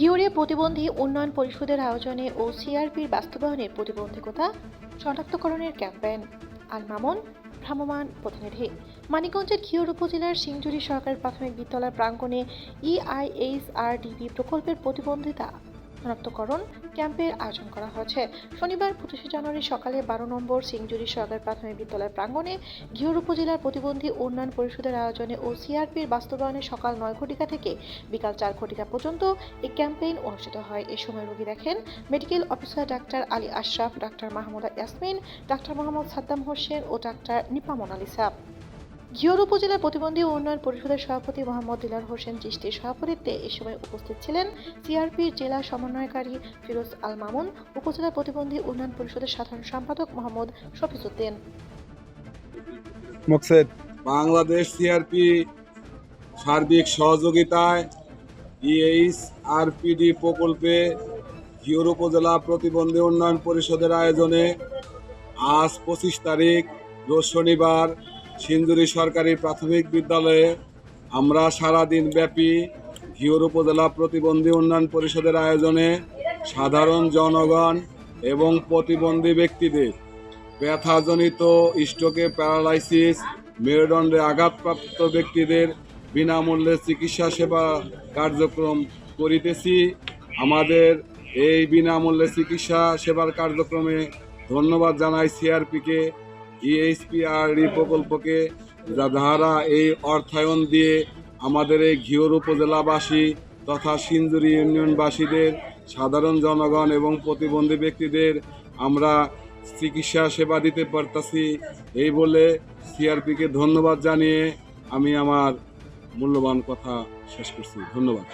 ঘিওরিয়া প্রতিবন্ধী উন্নয়ন পরিষদের আয়োজনে ও সিআরপির বাস্তবায়নের প্রতিবন্ধকতা শনাক্তকরণের ক্যাম্পেইন। আল মামুন ভ্রাম্যমান প্রতিনিধি। মানিকগঞ্জের ঘিওর উপজেলার সিংজুরি সরকারি প্রাথমিক বিদ্যালয় প্রাঙ্গণে ইআইএইচআরডিবি ইআইএইচআরডিপি প্রকল্পের প্রতিবন্ধিতা শনাক্তকরণ ক্যাম্পের আয়োজন করা হয়েছে। শনিবার পঁচিশে জানুয়ারি সকালে বারো নম্বর সিংজুরি সরকারি প্রাথমিক বিদ্যালয় প্রাঙ্গণে ঘিওর উপজেলার প্রতিবন্ধী উন্নয়ন পরিষদের আয়োজনে ও সিআরপির বাস্তবায়নে সকাল নয় ঘটিকা থেকে বিকাল চার ঘটিকা পর্যন্ত এই ক্যাম্পেইন অনুষ্ঠিত হয়। এ সময় রোগী দেখেন, মেডিকেল অফিসার ডাক্তার আলী আশরাফ, ডাক্তার মাহমুদা ইয়াসমিন, ডাক্তার মোহাম্মদ সাদ্দাম হোসেন ও ডাক্তার নিপা মোনালিসা। ঘিওর উপজেলা প্রতিবন্ধী উন্নয়ন পরিষদের সভাপতি মোহাম্মদ দিলার হোসেন চিশতির সভাপতিত্বে এ সময় উপস্থিত ছিলেন সিআরপির জেলা সমন্বয়কারী ফিরোজ আল মামুন উপজেলা প্রতিবন্ধী উন্নয়ন পরিষদের সাধারণ সম্পাদক মোহাম্মদ শফিজউদ্দিন মকসেদ। বাংলাদেশ সিআরপি সার্বিক সহযোগিতায় ইএইচ আরপিডি প্রকল্পে ঘিওর উপজেলা প্রতিবন্ধী উন্নয়ন পরিষদের আয়োজনে আজ পঁচিশ তারিখ রোজ শনিবার সিন্দুরি সরকারি প্রাথমিক বিদ্যালয়ে আমরা সারাদিন ব্যাপী ঘিওর উপজেলা প্রতিবন্ধী উন্নয়ন পরিষদের আয়োজনে সাধারণ জনগণ এবং প্রতিবন্ধী ব্যক্তিদের ব্যথাজনিত স্ট্রোকে প্যারালাইসিস, মেরুদণ্ডে আঘাতপ্রাপ্ত ব্যক্তিদের বিনামূল্যে চিকিৎসা সেবা কার্যক্রম করিতেছি। আমাদের এই বিনামূল্যে চিকিৎসা সেবার কার্যক্রমে ধন্যবাদ জানাই সিআরপিকে। ইএইচপিআরডি প্রকল্পকে যা যাহারা এই অর্থায়ন দিয়ে আমাদের এই ঘিওর উপজেলাবাসী তথা সিন্দুরি ইউনিয়নবাসীদের, সাধারণ জনগণ এবং প্রতিবন্ধী ব্যক্তিদের আমরা চিকিৎসা সেবা দিতে পারতাছি। এই বলে সিআরপিকে ধন্যবাদ জানিয়ে আমি আমার মূল্যবান কথা শেষ করছি। ধন্যবাদ।